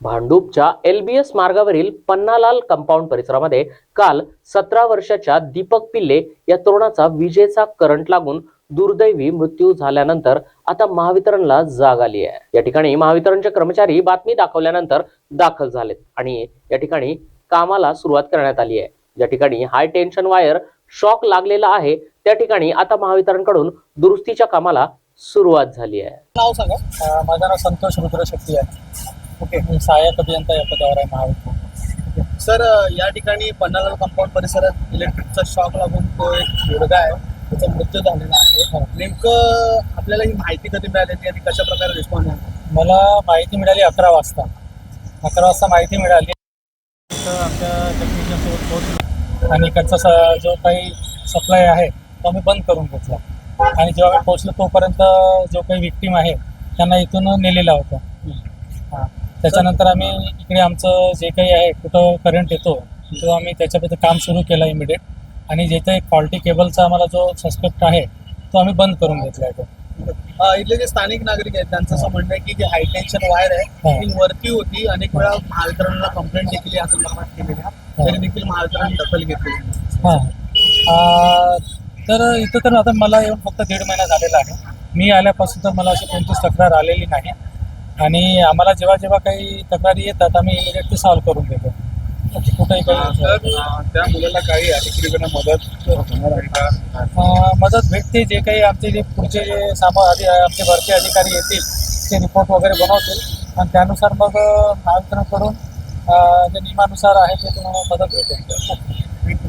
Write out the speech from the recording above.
भांडूपच्या L बी S मार्गावरील Pannalal compound परिसरामध्ये काल सतरा वर्षाच्या दीपक पिल्ले या तरुणाचा विजेचा करंट लागून दुर्दैवी मृत्यू झाल्यानंतर आता महावितरणला जाग आली आहे. या ठिकाणी महावितरणचे कर्मचारी बातमी दाखवल्यानंतर दाखल झालेत आणि या ठिकाणी कामाला सुरुवात करण्यात आली आहे. ज्या ठिकाणी हाय टेन्शन वायर शॉक लागलेला आहे त्या ठिकाणी आता महावितरणकडून दुरुस्तीच्या कामाला सुरुवात झाली आहे. नाव सांगा. माझं नाव संतोष रुद्र शेट्टी आहे. ओके मी सहाय्यक अभियंता या पदावर आहे महाविद्यालय सर या ठिकाणी पन्नालाल कंपाऊंड परिसरात इलेक्ट्रिकचा शॉक लागून तो एक मुलगा आहे. त्याचा मृत्यू झालेला आहे. नेमकं आपल्याला ही माहिती कधी मिळाली आणि कशा प्रकारे रिस्पॉन्स मला माहिती मिळाली अकरा वाजता. अकरा वाजता माहिती मिळाली. तर आमच्या टेक्निशियनसोबत पोहोचलो आणि इकडचा स जो काही सप्लाय आहे तो आम्ही बंद करून घेतला. आणि जेव्हा आम्ही पोहोचलो तोपर्यंत जो काही विक्टीम आहे त्यांना इथून नेलेला होता. हां. त्याच्यानंतर आम्ही इकडे आमचं जे काही आहे कुठं करंट येतो तो आम्ही त्याच्याबद्दल काम सुरू केलं इमिडिएट आणि जिथे फॉल्टी केबलचा आम्हाला जो सस्पेक्ट आहे तो आम्ही बंद करून घेतला आहे तो. इथले जे स्थानिक नागरिक आहेत त्यांचं असं म्हणणं आहे की जी हाय टेन्शन वायर आहे. ती वरती होती. अनेक वेळा महावितरणला कंप्लेंट देखील या संदर्भात केलेल्या तरी देखील महावितरण दखल घेतली. हां. तर इथं तर आता मला येऊन फक्त दीड महिना झालेला आहे. मी आल्यापासून तर मला अशी कोणतीच तक्रार आलेली नाही. आणि आम्हाला जेव्हा जेव्हा काही तक्रारी येतात आम्ही इमिडिएटली सॉल्व्ह करून देतो. कुठेही काही त्या मुलाला काही अधिकारीकडे मदत होणार आहे का? अ, मदत भेटते जे काही आमचे जे पुढचे जे सामा आधी आमचे भरती अधिकारी येतील ते रिपोर्ट वगैरे बनवतील. आणि त्यानुसार मग महावितरणकडून जे नियमानुसार आहे ते तुम्हाला मदत भेटेल.